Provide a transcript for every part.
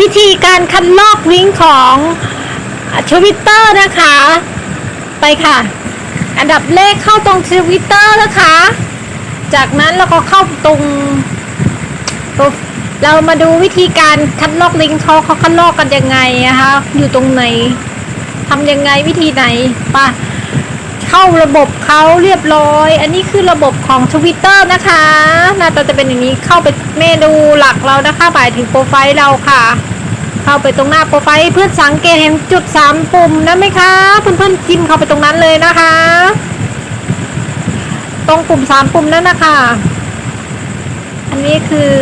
วิธีการคัดลอกลิงก์ของทวิตเตอร์นะคะ ไปค่ะ อันดับแรกเข้าตรงทวิตเตอร์นะคะ จากนั้นเราก็เข้าตรงเรามาดูวิธีการคัดลอกลิงก์เขาเขาคัดลอกกันยังไงนะคะ อยู่ตรงไหนทำยังไงวิธีไหนปะ เข้าระบบเขาเรียบร้อย อันนี้คือระบบของ Twitter นะคะหน้าตาจะเป็นอย่างนี้เข้าไปเมนูหลักเรานะคะหมายถึงโปรไฟล์เราค่ะ เข้าไปตรงหน้าโปรไฟล์เพื่อสังเกตเห็นจุดสามปุ่มนะไหมคะเพื่อนๆจิ้มเข้าไปตรงนั้นเลยนะคะ ตรงปุ่มสามปุ่มนั่นนะคะอันนี้คือ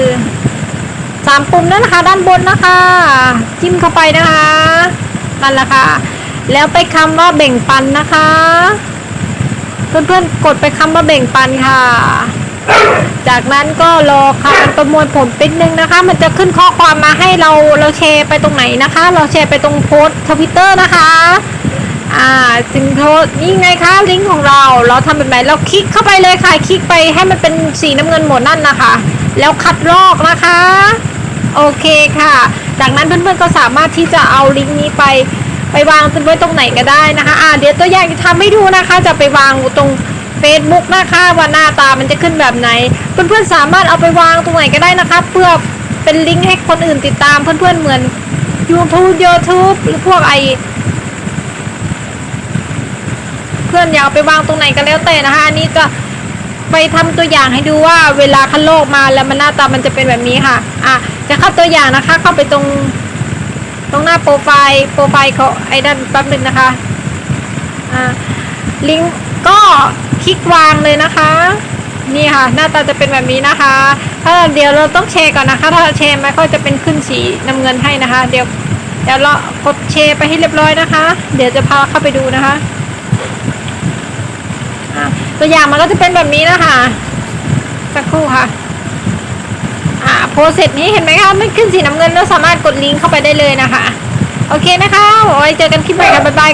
สามปุ่มนั่นนะคะ ด้านบนนะคะ จิ้มเข้าไปนะคะนั่นแหละค่ะแล้วไปคำว่าแบ่งปันนะคะ เพื่อนๆ กดไปคำว่าแบ่งปันค่ะ จากนั้นก็รอการประมวลผลเป็นหนึ่งนะคะ มันจะขึ้นข้อความมาให้เราเราแชร์ไปตรงไหนนะคะ เราแชร์ไปตรงโพสทวิตเตอร์นะคะ อ่าจึงโทษนี่ไงคะลิงก์ของเรา เราทำแบบไหนเราคลิกเข้าไปเลยค่ะ คลิกไปให้มันเป็นสีน้ำเงินหมดนั่นนะคะ แล้วคัดลอกนะคะ โอเคค่ะ จากนั้นเพื่อนๆ ก็สามารถที่จะเอาลิงก์นี้ไป ไปวางไว้ตรงไหนก็ได้นะคะอ่าเดี๋ยวตัวอย่างจะทำให้ดูนะคะ จะไปวางตรง Facebook นะคะว่าหน้าตามันจะขึ้นแบบไหน เพื่อนๆสามารถเอาไปวางตรงไหนก็ได้นะคะ เพื่อเป็นลิงก์ให้คนอื่นติดตามเพื่อนๆเหมือน YouTube YouTube หรือพวกไอเพื่อนอยากเอาไปวางตรงไหนก็แล้วแต่นะคะอันนี้จะไปทำตัวอย่างให้ดูว่าเวลาคันโลกมาแล้วมันหน้าตามันจะเป็นแบบนี้ค่ะอะจะเข้าตัวอย่างนะคะ เข้าไปตรง ตรงหน้าโปรไฟล์โปรไฟล์เขาไอ้นั่นแป๊บหนึงนะคะอ่าลิงก์ก็คลิกวางเลยนะคะ นี่ค่ะ หน้าตาจะเป็นแบบนี้นะคะ ถ้าเดี๋ยวเราต้องแชร์ก่อนนะคะ ถ้าแชร์ไม่ก็จะเป็นขึ้นสีน้ำเงินให้นะคะ เดี๋ยวเดี๋ยวเรากดแชร์ไปให้เรียบร้อยนะคะ เดี๋ยวจะพาเข้าไปดูนะคะอะตัวอย่างมันก็จะเป็นแบบนี้นะคะสักครู่ค่ะ อ่า โพสเสร็จนี้เห็นไหมคะไม่ขึ้นสีน้ำเงินแล้วสามารถกดลิงก์เข้าไปได้เลยนะคะ โอเคนะคะไว้เจอกันคลิปใหม่ค่ะบ๊ายบาย